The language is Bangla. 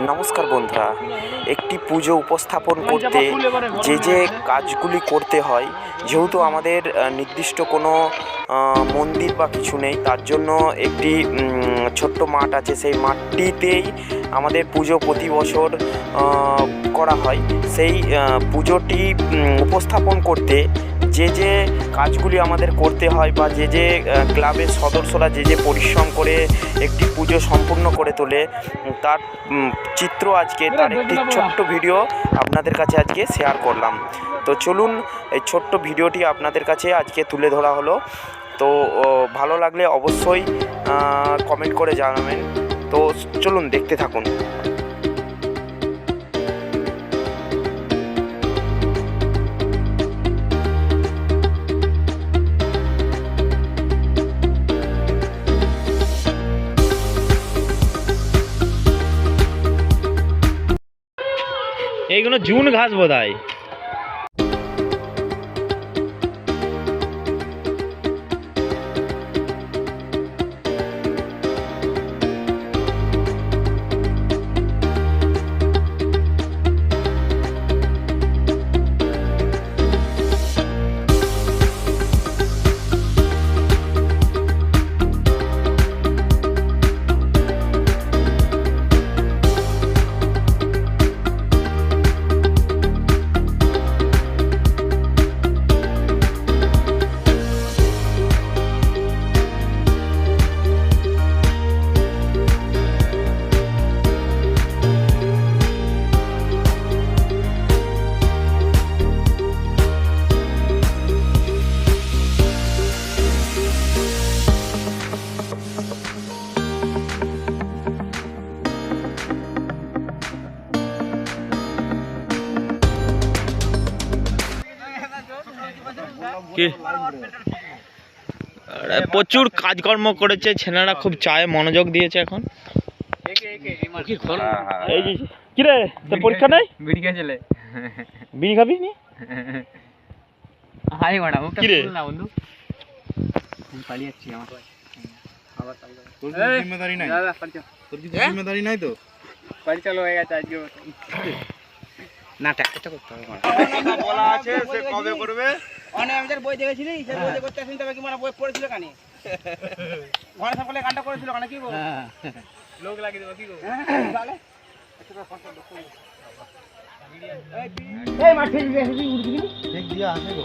নমস্কার বন্ধুরা। একটি পুজো উপস্থাপন করতে যে যে কাজগুলি করতে হয় যেহেতু আমাদের নির্দিষ্ট কোনো মন্দির বা কিছু নেই তার জন্য একটি ছোট্ট মাঠ আছে। সেই মাঠটিতেই আমাদের পুজো প্রতি বছর করা হয়। সেই পুজোটি উপস্থাপন করতে যে যে কাজগুলি আমাদের করতে হয় বা যে যে ক্লাবের সদস্যরা যে যে পরিশ্রম করে একটি পুজো সম্পূর্ণ করে তোলে তার চিত্র আজকে তার একটি ছোট্ট ভিডিও আপনাদের কাছে আজকে শেয়ার করলাম। তো চলুন এই ছোট্ট ভিডিওটি আপনাদের কাছে আজকে তুলে ধরা হলো। তো ভালো লাগলে অবশ্যই কমেন্ট করে জানাবেন। তো চলুন দেখতে থাকুন। এইগুলো জুন ঘাস বোধ হয় কি? প্রচুর কাজকর্ম করেছে ছেলেরা খুব চায় মনোযোগ দিয়েছে এখন। এই কি রে তোর পরীক্ষা নেই? বিড়ি খেয়েছিলে বিড়ি খাবি নি? হাই ম্যাডাম কি রে? না বন্ধু। আমি পালিয়ে যাচ্ছি আমার। তোর জিম্মেদারি নাই। তোর জিম্মেদারি নাই তো? পালি চলো হয়ে গেছে আজকে। না ট্যাক্সটা করতে হবে বলা আছে সে কবে করবে? অনেক আমি যার বই দেখেছিলি সে বই করতে আসেন তবে কি মানে বই পড়েছিল কানে? ঘরে সকলে কানটা করেছিল কানে কি গো লোক লাগিয়ে দেবো কি গো হ্যাঁ, তাহলে? এই মাঠে উঠবি? ঠিক দিয়া আছে গো।